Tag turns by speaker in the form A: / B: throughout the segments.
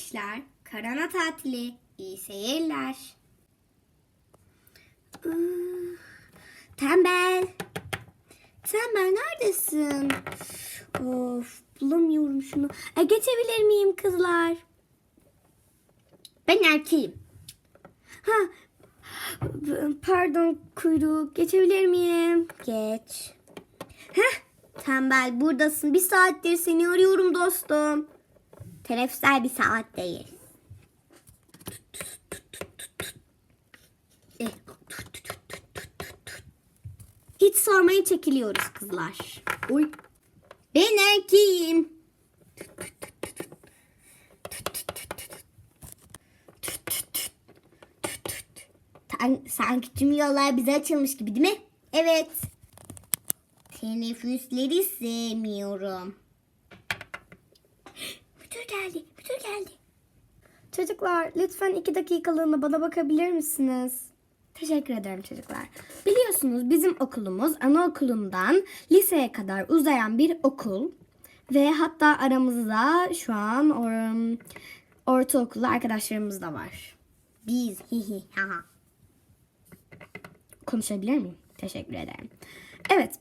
A: gençler. Karana tatili. İyi seyirler. Ah, Tembel. Tembel neredesin? Of bulamıyorum şunu. E, geçebilir miyim kızlar? Ben erkeğim. Ha, pardon kuyruk. Geçebilir miyim? Geç. Heh, tembel buradasın. Bir saattir seni arıyorum dostum. Teneffüsler bir saat değil. Hiç sormayı çekiliyoruz kızlar. Uy. Ben erkeğim. Sanki tüm yollar bize açılmış gibi değil mi? Evet. Teneffüsleri sevmiyorum. Çocuklar lütfen iki dakikalığına bana bakabilir misiniz? Teşekkür ederim çocuklar. Biliyorsunuz bizim okulumuz anaokulundan liseye kadar uzayan bir okul. Ve hatta aramızda şu an or, ortaokullu arkadaşlarımız da var. Biz. Konuşabilir miyim? Teşekkür ederim. Evet.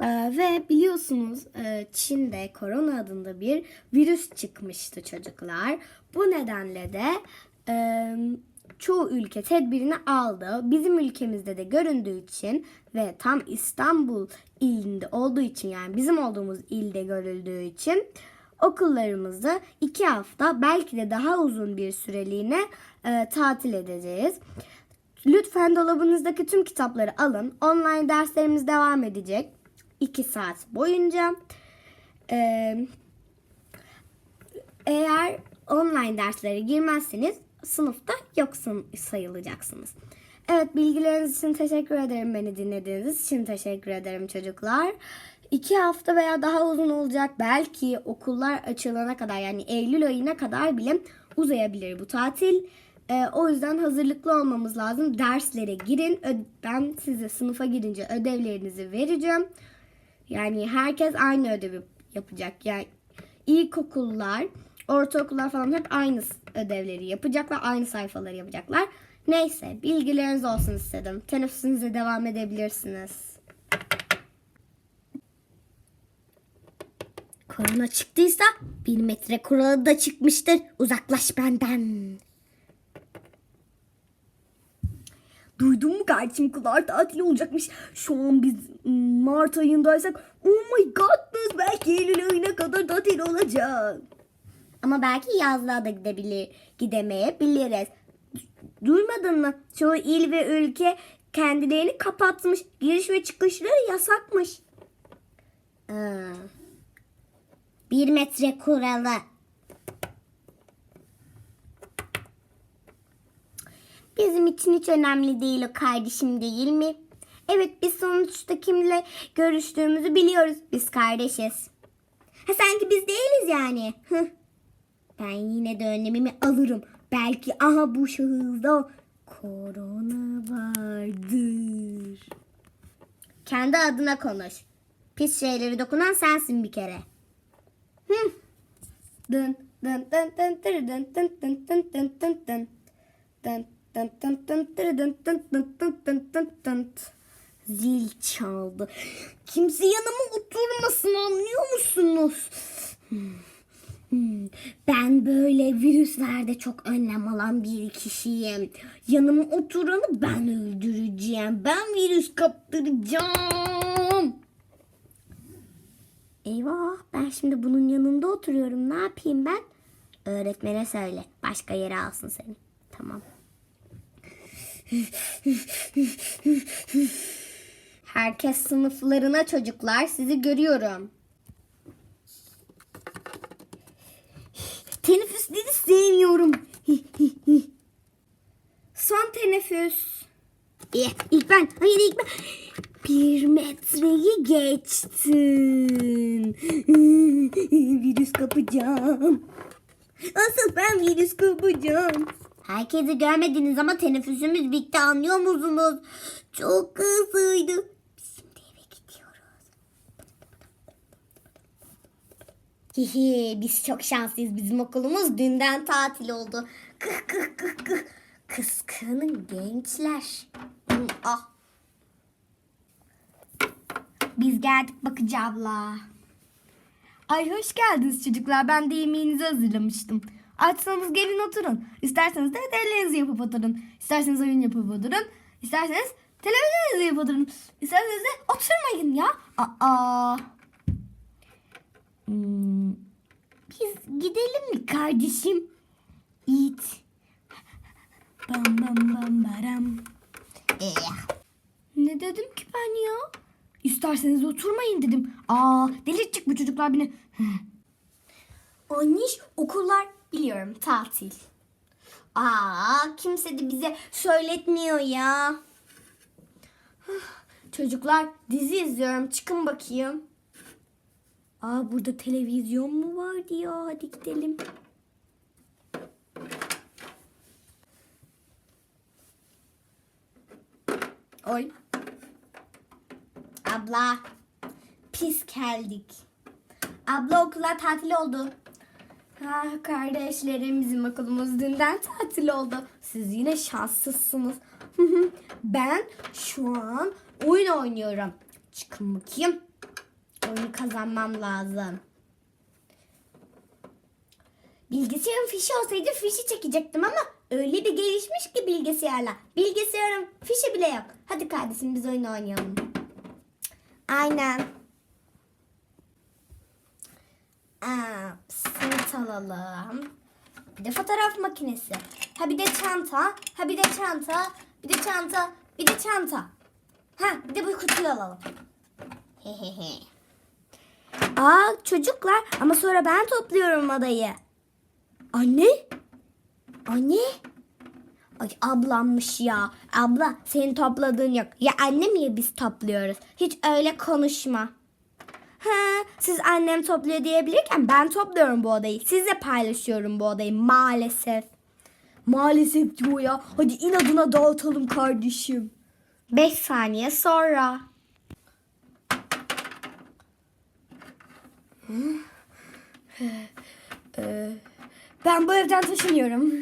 A: Ee, ve biliyorsunuz e, Çin'de korona adında bir virüs çıkmıştı çocuklar. Bu nedenle de e, çoğu ülke tedbirini aldı. Bizim ülkemizde de göründüğü için ve tam İstanbul ilinde olduğu için yani bizim olduğumuz ilde görüldüğü için okullarımızı iki hafta belki de daha uzun bir süreliğine e, tatil edeceğiz. Lütfen dolabınızdaki tüm kitapları alın. Online derslerimiz devam edecek. 2 saat boyunca. Ee, eğer online derslere girmezseniz sınıfta yoksun sayılacaksınız. Evet bilgileriniz için teşekkür ederim. Beni dinlediğiniz için teşekkür ederim çocuklar. İki hafta veya daha uzun olacak. Belki okullar açılana kadar yani Eylül ayına kadar bile uzayabilir bu tatil. Ee, o yüzden hazırlıklı olmamız lazım. Derslere girin. Ben size sınıfa girince ödevlerinizi vereceğim. Yani herkes aynı ödevi yapacak. Yani ilkokullar, ortaokullar falan hep aynı ödevleri yapacaklar. Aynı sayfaları yapacaklar. Neyse bilgileriniz olsun istedim. Teneffüsünüze devam edebilirsiniz. Korona çıktıysa bir metre kuralı da çıkmıştır. Uzaklaş benden. Duydun mu kardeşim kılar tatili olacakmış. Şu an biz mm, Mart ayındaysak oh my god belki Eylül ayına kadar tatil olacak. Ama belki yazlığa da gidebilir, gidemeyebiliriz. Duymadın mı? Çoğu il ve ülke kendilerini kapatmış. Giriş ve çıkışları yasakmış. Aa, bir metre kuralı. Bizim için hiç önemli değil o kardeşim değil mi? Evet biz sonuçta kimle görüştüğümüzü biliyoruz. Biz kardeşiz. Ha sanki biz değiliz yani. Hıh. Ben yine de önlemimi alırım. Belki aha bu şahızda korona vardır. Kendi adına konuş. Pis şeyleri dokunan sensin bir kere. Zil çaldı. Kimse yanıma oturmasın anlıyor musunuz? Hmm, Ben böyle virüslerde çok önlem alan bir kişiyim. Yanıma oturanı ben öldüreceğim. Ben virüs kaptıracağım. Eyvah ben şimdi bunun yanında oturuyorum. Ne yapayım ben? Öğretmene söyle. Başka yere alsın seni. Tamam. Herkes sınıflarına çocuklar. Sizi görüyorum. Teneffüsleri sevmiyorum. Son teneffüs. İlk ben. Hayır ilk ben. Bir metreyi geçtin. virüs kapacağım. Asıl ben virüs kapacağım. Herkesi görmediniz ama teneffüsümüz bitti anlıyor musunuz? Çok hızlıydı. Biz şimdi eve gidiyoruz. Hihi biz çok şanslıyız. Bizim okulumuz dünden tatil oldu. Kıh kıh kıh kıh. Kıskanın gençler. Hı, Ah. Biz geldik bakıcı abla.
B: Ay hoş geldiniz çocuklar. Ben de yemeğinizi hazırlamıştım. Açsanız gelin oturun. İsterseniz de ödevlerinizi yapıp oturun. İsterseniz oyun yapıp oturun. İsterseniz televizyonunuzu yapıp oturun. İsterseniz de oturmayın ya. Aa.
A: Hmm, Biz gidelim mi kardeşim? Yiğit.
B: Bam bam bam baram.
A: Eh.
B: Ne dedim ki ben ya? İsterseniz oturmayın dedim. Aa delirtecek bu çocuklar beni.
A: Anniş okullar biliyorum tatil. Aa kimse de bize söyletmiyor ya. Çocuklar dizi izliyorum çıkın bakayım. Aa burada televizyon mu vardı ya hadi gidelim. Oy. Abla pis geldik. Abla okullar tatil oldu. Ah kardeşlerim bizim okulumuz dünden tatil oldu. Siz yine şanslısınız. ben şu an oyun oynuyorum. Çıkın bakayım. Oyunu kazanmam lazım. Bilgisayarın fişi olsaydı fişi çekecektim ama öyle bir gelişmiş ki bilgisayarla. Bilgisayarın fişi bile yok. Hadi kardeşim biz oyun oynayalım. Aynen. Aa, sırt alalım. Bir de fotoğraf makinesi. Ha bir de çanta. Ha bir de çanta. Bir de çanta. Bir de çanta. Ha bir de bu kutuyu alalım. Hehehe. Aa çocuklar ama sonra ben topluyorum adayı. Anne? Anne? Ay ablammış ya. Abla senin topladığın yok. Ya annem ya biz topluyoruz. Hiç öyle konuşma. Ha, siz annem topluyor diyebilirken ben topluyorum bu odayı. Sizle paylaşıyorum bu odayı maalesef.
B: Maalesef diyor ya. Hadi inadına dağıtalım kardeşim.
A: 5 saniye sonra.
B: Ben bu evden taşınıyorum.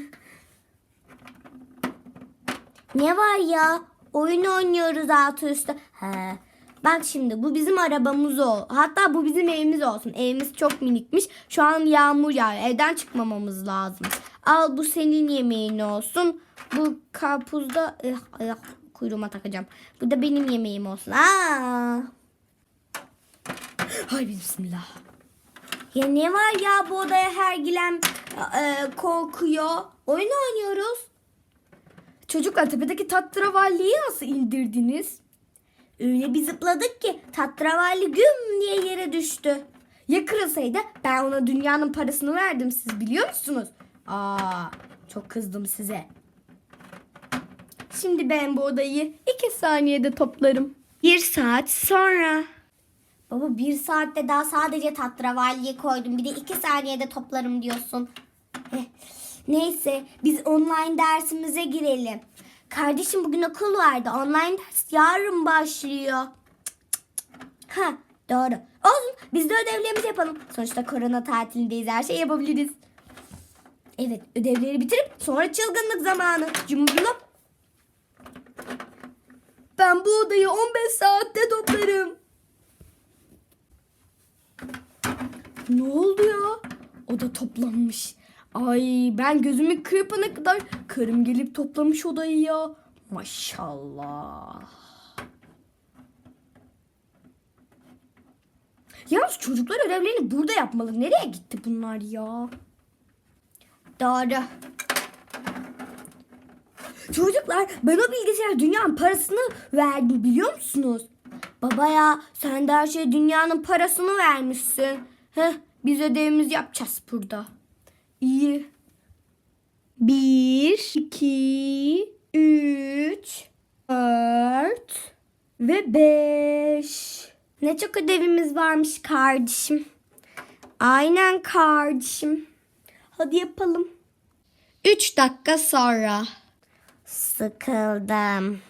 A: Ne var ya? Oyun oynuyoruz altı üstü. He. Bak şimdi bu bizim arabamız o. Hatta bu bizim evimiz olsun. Evimiz çok minikmiş. Şu an yağmur yağıyor. Evden çıkmamamız lazım. Al bu senin yemeğin olsun. Bu karpuzda eh, eh, kuyruğuma takacağım. Bu da benim yemeğim olsun. Aa.
B: Hay bismillah.
A: Ya ne var ya bu odaya her giren e, korkuyor. Oyun oynuyoruz.
B: Çocuklar tepedeki tatravalliyi nasıl indirdiniz?
A: Öyle bir zıpladık ki tatravalli güm diye yere düştü.
B: Ya kırılsaydı ben ona dünyanın parasını verdim siz biliyor musunuz? Aa, çok kızdım size. Şimdi ben bu odayı iki saniyede toplarım.
A: Bir saat sonra. Baba bir saatte daha sadece tatravalliye koydum. Bir de iki saniyede toplarım diyorsun. Eh, Neyse biz online dersimize girelim. Kardeşim bugün okul vardı. Online ders yarın başlıyor. Ha doğru. Olsun biz de ödevlerimizi yapalım. Sonuçta korona tatilindeyiz her şeyi yapabiliriz. Evet ödevleri bitirip sonra çılgınlık zamanı. Cumhurlop.
B: Ben bu odayı 15 saatte toplarım. Ne oldu ya? Oda toplanmış. Ay ben gözümü kırpana kadar karım gelip toplamış odayı ya. Maşallah. Yalnız çocuklar ödevlerini burada yapmalı. Nereye gitti bunlar ya?
A: Doğru.
B: Çocuklar ben o bilgisayar dünyanın parasını verdim biliyor musunuz?
A: Baba ya sen de her şey dünyanın parasını vermişsin.
B: Heh, biz ödevimizi yapacağız burada. İyi. Bir, iki, üç, dört ve beş.
A: Ne çok ödevimiz varmış kardeşim. Aynen kardeşim.
B: Hadi yapalım.
A: Üç dakika sonra. Sıkıldım.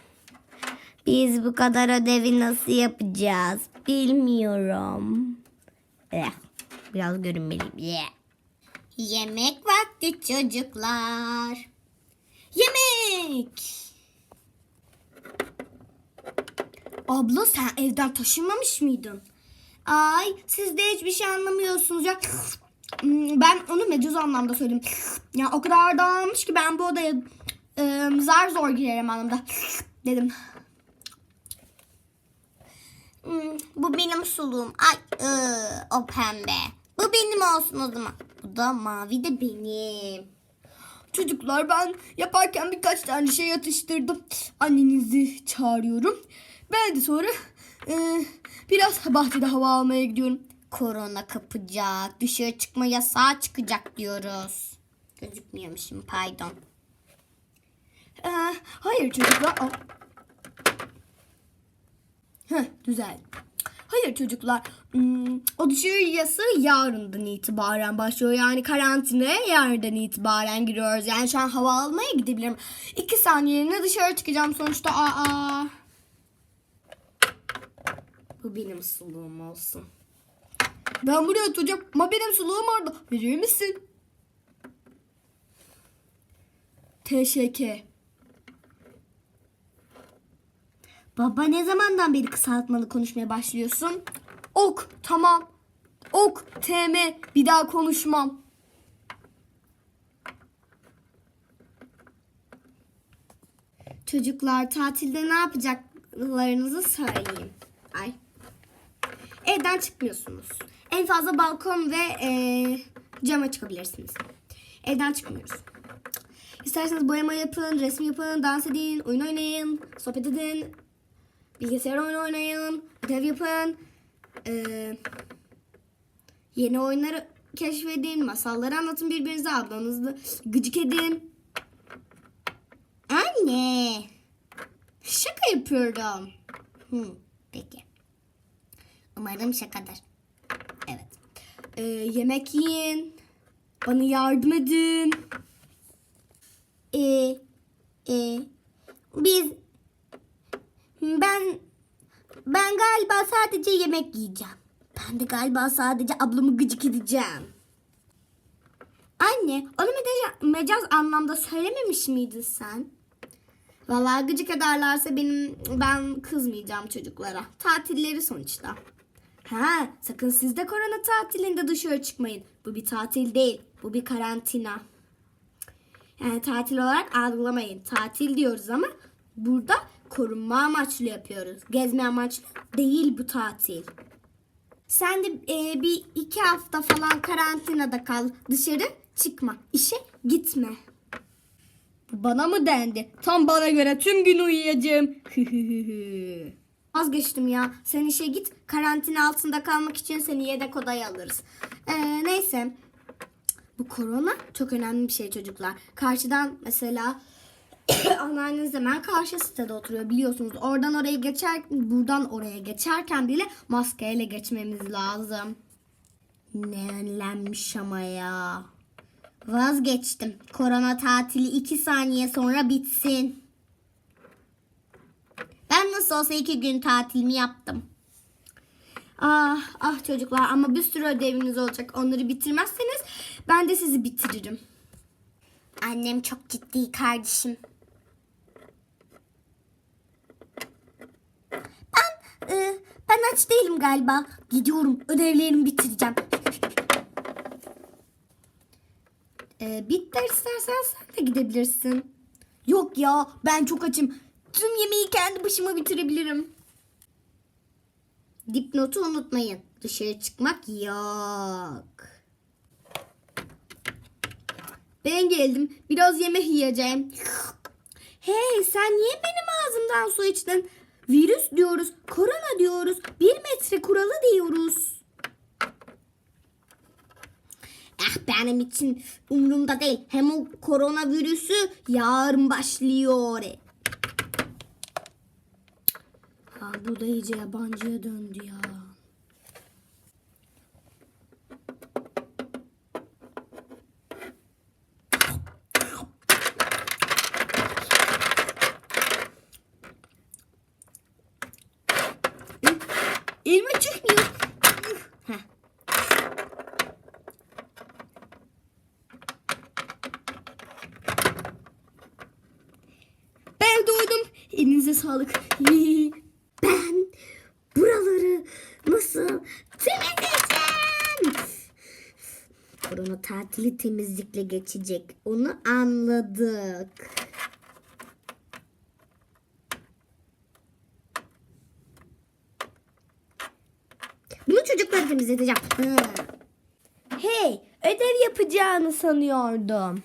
A: Biz bu kadar ödevi nasıl yapacağız bilmiyorum. Eh. Biraz görünmeliyim. Yeah. Yemek vakti çocuklar. Yemek.
B: Abla sen evden taşınmamış mıydın?
A: Ay siz de hiçbir şey anlamıyorsunuz ya.
B: Ben onu mecaz anlamda söyledim. Ya o kadar dağılmış ki ben bu odaya e, zar zor girerim anlamda dedim.
A: Hmm, bu benim suluğum. Ay ıı, o pembe. Bu benim olsun o zaman. Bu da mavi de benim.
B: Çocuklar ben yaparken birkaç tane şey atıştırdım. Annenizi çağırıyorum. Ben de sonra e, biraz bahçede hava almaya gidiyorum.
A: Korona kapacak. Dışarı çıkma yasağı çıkacak diyoruz. Gözükmüyormuşum pardon.
B: E, hayır çocuklar. Heh, güzel. Hayır çocuklar. O dışarı yasağı yarından itibaren başlıyor. Yani karantinaya yarından itibaren giriyoruz. Yani şu an hava almaya gidebilirim. İki saniyeliğine dışarı çıkacağım sonuçta. Aa.
A: Bu benim suluğum olsun.
B: Ben buraya oturacağım ama benim suluğum orada. Verir misin? Teşekkür. Baba ne zamandan beri kısaltmalı konuşmaya başlıyorsun? Ok tamam. Ok TM bir daha konuşmam.
A: Çocuklar tatilde ne yapacaklarınızı söyleyin. Ay. Evden çıkmıyorsunuz. En fazla balkon ve eee, cama çıkabilirsiniz. Evden çıkmıyoruz. İsterseniz boyama yapın, resim yapın, dans edin, oyun oynayın, sohbet edin, bilgisayar oyunu oynayın, ödev yapın, eee, yeni oyunları keşfedin, masalları anlatın birbirinize, ablanızla gıcık edin. Anne. Şaka yapıyorum. Hı, peki. Umarım şakadır. Evet.
B: Ee, yemek yiyin. Bana yardım edin.
A: Ee, e, biz ben ben galiba sadece yemek yiyeceğim. Ben de galiba sadece ablamı gıcık edeceğim. Anne, onu mecaz, anlamda söylememiş miydin sen? Vallahi gıcık ederlerse benim ben kızmayacağım çocuklara. Tatilleri sonuçta. Ha, sakın siz de korona tatilinde dışarı çıkmayın. Bu bir tatil değil, bu bir karantina. Yani tatil olarak algılamayın. Tatil diyoruz ama burada korunma amaçlı yapıyoruz. Gezme amaçlı değil bu tatil. Sen de e, bir iki hafta falan karantinada kal. Dışarı çıkma. İşe gitme.
B: Bana mı dendi? Tam bana göre tüm gün uyuyacağım.
A: Vazgeçtim ya. Sen işe git. Karantina altında kalmak için seni yedek odaya alırız. Ee, neyse. Bu korona çok önemli bir şey çocuklar. Karşıdan mesela anneanneniz hemen karşı sitede oturuyor biliyorsunuz. Oradan oraya geçer, buradan oraya geçerken bile maskeyle geçmemiz lazım. Ne önlenmiş ama ya. Vazgeçtim. Korona tatili iki saniye sonra bitsin. Ben nasıl olsa iki gün tatilimi yaptım. Ah ah çocuklar ama bir sürü ödeviniz olacak. Onları bitirmezseniz ben de sizi bitiririm. Annem çok ciddi kardeşim. Ben e, ben aç değilim galiba. Gidiyorum ödevlerimi bitireceğim. E, bitti istersen sen de gidebilirsin. Yok ya ben çok açım. Tüm yemeği kendi başıma bitirebilirim. Dipnotu unutmayın. Dışarı çıkmak yok.
B: Ben geldim. Biraz yemek yiyeceğim.
A: Hey sen niye benim ağzımdan su içtin? Virüs diyoruz, korona diyoruz, bir metre kuralı diyoruz. Ah benim için umurumda değil. Hem o koronavirüsü yarın başlıyor. Ha bu da iyice yabancıya döndü ya.
B: Elinize sağlık.
A: Ben buraları nasıl temizleyeceğim? Korona tatili temizlikle geçecek. Onu anladık. Bunu çocukları temizleteceğim.
B: Hey ödev yapacağını sanıyordum.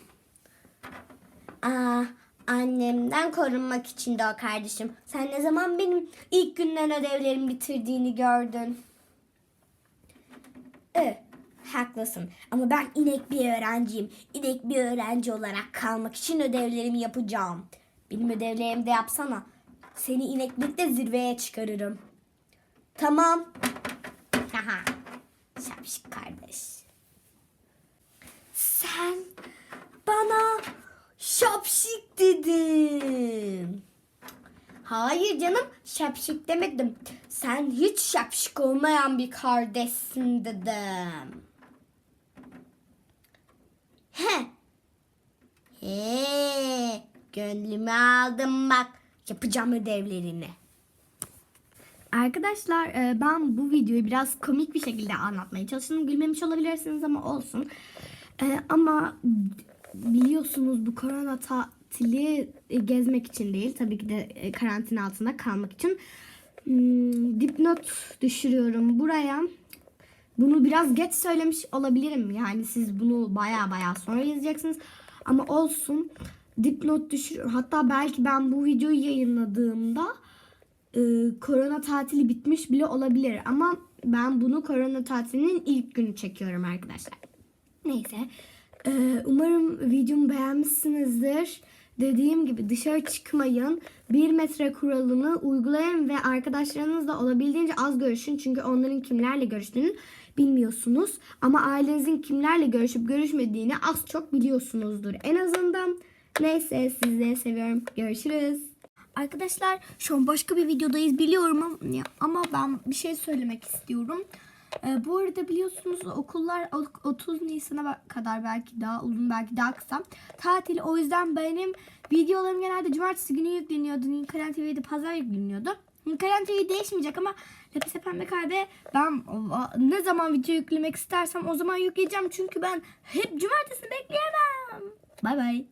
A: Aa, annemden korunmak için de o kardeşim. Sen ne zaman benim ilk günden ödevlerimi bitirdiğini gördün? Evet, haklısın. Ama ben inek bir öğrenciyim. İnek bir öğrenci olarak kalmak için ödevlerimi yapacağım. Benim ödevlerimi de yapsana. Seni ineklikte zirveye çıkarırım. Tamam. Haha. Şapşik kardeş. Sen bana şapşik dedin. Hayır canım şapşik demedim. Sen hiç şapşik olmayan bir kardeşsin dedim. He. He. Gönlümü aldım bak. Yapacağım ödevlerini.
B: Arkadaşlar e, ben bu videoyu biraz komik bir şekilde anlatmaya çalıştım. Gülmemiş olabilirsiniz ama olsun. E, ama biliyorsunuz bu korona tatili e, gezmek için değil. Tabii ki de e, karantina altında kalmak için. Hmm, dipnot düşürüyorum buraya. Bunu biraz geç söylemiş olabilirim. Yani siz bunu baya baya sonra yazacaksınız. Ama olsun. Dipnot düşürüyorum. Hatta belki ben bu videoyu yayınladığımda e, korona tatili bitmiş bile olabilir. Ama ben bunu korona tatilinin ilk günü çekiyorum arkadaşlar. Neyse. E, umarım videomu beğenmişsinizdir. Dediğim gibi dışarı çıkmayın. Bir metre kuralını uygulayın ve arkadaşlarınızla olabildiğince az görüşün. Çünkü onların kimlerle görüştüğünü bilmiyorsunuz. Ama ailenizin kimlerle görüşüp görüşmediğini az çok biliyorsunuzdur. En azından neyse sizleri seviyorum. Görüşürüz. Arkadaşlar şu an başka bir videodayız biliyorum ama ben bir şey söylemek istiyorum. Ee, bu arada biliyorsunuz okullar o- 30 Nisan'a kadar belki daha uzun belki daha kısa tatil. O yüzden benim videolarım genelde cumartesi günü yükleniyordu. Ninkalen TV'de pazar yükleniyordu. Ninkalen TV değişmeyecek ama Lapise Pembe Kalbe ben ne zaman video yüklemek istersem o zaman yükleyeceğim. Çünkü ben hep cumartesi bekleyemem. Bay bay.